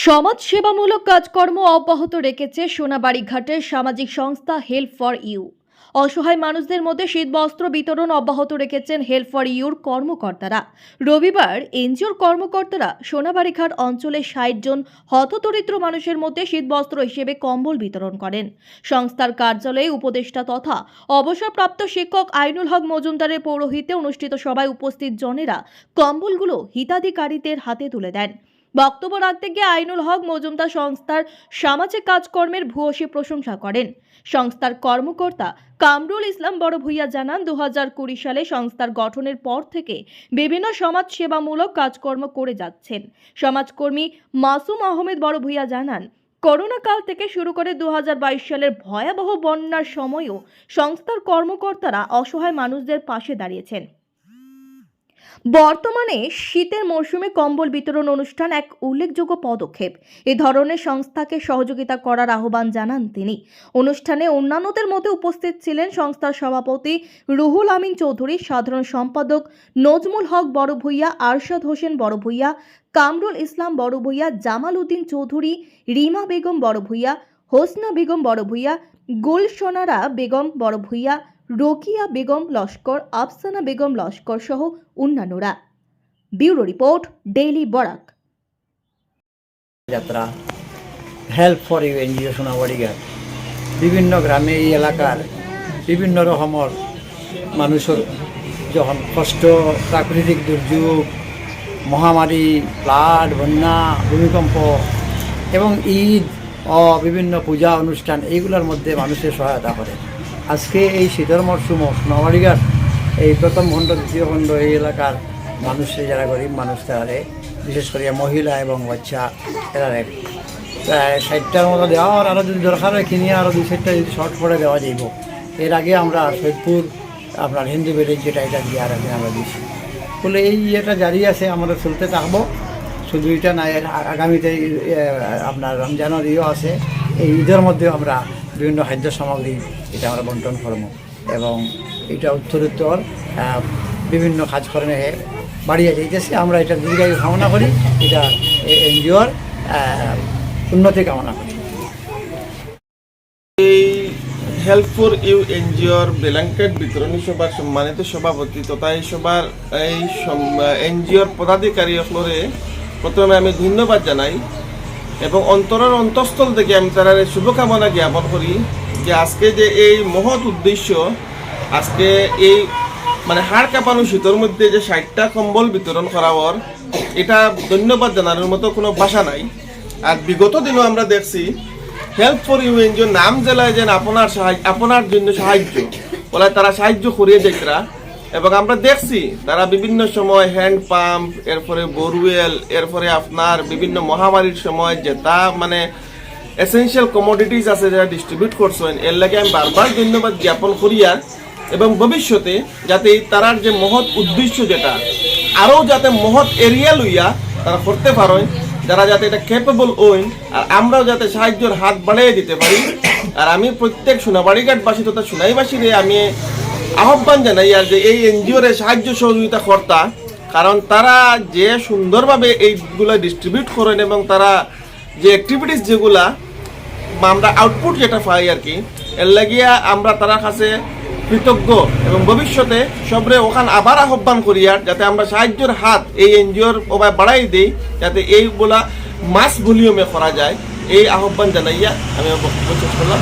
সমাজ সেবামূলক কাজকর্ম অব্যাহত রেখেছে সোনাবাড়ি ঘাটের সামাজিক সংস্থা হেল্প ফর ইউ। অসহায় মানুষদের মধ্যে শীতবস্ত্র বিতরণ অব্যাহত রেখেছেন হেল্প ফর ইউর কর্মকর্তারা। রবিবার এনজিওর কর্মকর্তারা সোনাবাড়িঘাট অঞ্চলে ষাট জন হতদরিদ্র মানুষের মধ্যে শীতবস্ত্র হিসেবে কম্বল বিতরণ করেন। সংস্থার কার্যালয়ে উপদেষ্টা তথা অবসরপ্রাপ্ত শিক্ষক আইনুল হক মজুমদারের পৌরোহিত্যে অনুষ্ঠিত সভায় উপস্থিত জনেরা কম্বলগুলো হিতাধিকারীদের হাতে তুলে দেন। বক্তব্য রাখতে গিয়ে আইনুল হক মজুমদার সংস্থার সামাজিক কাজকর্মের ভূয়সী প্রশংসা করেন। সংস্থার কর্মকর্তা কামরুল ইসলাম বড় ভূঁইয়া জানান দু সালে সংস্থার গঠনের পর থেকে বিভিন্ন সমাজ সেবামূলক কাজকর্ম করে যাচ্ছেন। সমাজকর্মী মাসুম আহমেদ বড় ভূঁইয়া জানান, করোনা কাল থেকে শুরু করে দু হাজার বাইশ সালের ভয়াবহ বন্যার সময়ও সংস্থার কর্মকর্তারা অসহায় মানুষদের পাশে দাঁড়িয়েছেন। বর্তমানে শীতের মরশুমে কম্বল বিতরণ অনুষ্ঠান এক উল্লেখযোগ্য পদক্ষেপ। এ ধরনের সংস্থাকে সহযোগিতা করার আহ্বান জানান তিনি। অনুষ্ঠানে অন্যান্যদের মধ্যে উপস্থিত ছিলেন সংস্থার সভাপতি রুহুল আমিন চৌধুরী, সাধারণ সম্পাদক নজমুল হক বড় ভূঁইয়া আরশাদ হোসেন বড় ভূঁইয়া কামরুল ইসলাম বড় ভূঁইয়া জামাল উদ্দিন চৌধুরী, রিমা বেগম বড় ভূঁইয়া হোসনা বেগম বড় ভূঁইয়া গুলশোনারা বেগম বড় ভূঁইয়া রোকিয়া বেগম লস্কর, আফসানা বেগম লস্কর সহ অন্যান্যরা। Bureau report, daily Barak. যাত্রা help for you NGO Sonabarighat বিভিন্ন গ্রামে এই এলাকার বিভিন্ন রকমের মানুষের যখন কষ্ট, প্রাকৃতিক দুর্যোগ, মহামারী, ফ্লাড, বন্যা, ভূমিকম্প এবং ঈদ বিভিন্ন পূজা অনুষ্ঠান, এইগুলোর মধ্যে মানুষের সহায়তা করে। আজকে এই শীতের মরশুমও সোনাবাড়িঘাট এই প্রথম খণ্ড, দ্বিতীয় খণ্ড এই এলাকার মানুষের যারা গরিব মানুষ তারারে বিশেষ করে মহিলা এবং বাচ্চা, এরারে প্রায় ষাটটার মতো দেওয়া আর আরও যদি দরকার হয়, কিনিয়ে আরও দুই চারটা যদি শর্ট করে দেওয়া যাইব। এর আগে আমরা সৈদপুর আপনার হিন্দু বেডের যেটা, এটা দিয়ে আর আমরা দিচ্ছি বলে এই ইয়েটা জারি আছে আমরা চলতে থাকব। শুধু এটা না, এর আগামীতে আপনার রমজানের ইয়েও আছে। এই ঈদের মধ্যে আমরা বিভিন্ন খাদ্য সামগ্রী এটা আমরা বন্টন করব। এবং এটা উত্তরোত্তর বিভিন্ন কাজকর্মে বাড়িয়ে যাইতেছে আমরা এটা দীর্ঘায়ু কামনা করি, এটা এনজিওর উন্নতি কামনা করি। এই হেল্প ফর ইউ এনজিওর ব্ল্যাঙ্কেট বিতরণী সভার সম্মানিত সভাপতি তথা এই সভার, এই এনজিওর পদাধিকারী সকলরে প্রথমে আমি ধন্যবাদ জানাই। এবং অন্তরের অন্তঃস্থল থেকে আমি তার শুভকামনা জ্ঞাপন করি যে আজকে যে এই মহৎ উদ্দেশ্য, আজকে এই মানে হাড় কাঁপানো শীতের মধ্যে যে ষাটটা কম্বল বিতরণ করা হওয়ার, এটা ধন্যবাদ জানানোর মতো কোনো ভাষা নাই। আর বিগত দিনও আমরা দেখছি হেল্প ফর ইউ এনজিও নাম জেলায় যেন আপনার সাহায্য আপনার জন্য সাহায্য, বলে তারা সাহায্য করিয়ে যাইতরা এবং আমরা দেখছি তারা বিভিন্ন সময় হ্যান্ড পাম্প এরপরে বোরওয়েল এরপরে আপনার বিভিন্ন মহামারীর সময় যেটা মানে এসেনশিয়াল কমোডিটিস আছে যারা ডিস্ট্রিবিউট করছেন, এর লাগে আমি বারবার ধন্যবাদ জ্ঞাপন করিয়া এবং ভবিষ্যতে যাতে তারার যে মহৎ উদ্দেশ্য যেটা, আরও যাতে মহৎ এরিয়া লইয়া তারা করতে পারেন যারা যাতে এটা ক্যাপেবল ওইন আর আমরাও যাতে সাহায্যের হাত বাড়িয়ে দিতে পারি। আর আমি প্রত্যেক সোনাবাড়িঘাটবাসী তথা সোনাইবাসীরে আমি আহ্বান জানাই আর যে এই এনজিওরে সাহায্য সহযোগিতা কর্তা, কারণ তারা যে সুন্দরভাবে এইগুলো ডিস্ট্রিবিউট করেন এবং তারা যে অ্যাক্টিভিটিস যেগুলা আমরা আউটপুট যেটা পাই আর কি, এর লাগিয়া আমরা তারা কাছে কৃতজ্ঞ এবং ভবিষ্যতে সবরে ওখান আবার আহ্বান করি আর যাতে আমরা সাহায্যের হাত এই এনজিওর ওভাবে বাড়াই দিই, যাতে এইগুলা মাস ভলিউমে করা যায়। এই আহ্বান জানাইয়া আমি বক্তব্য শেষ করলাম।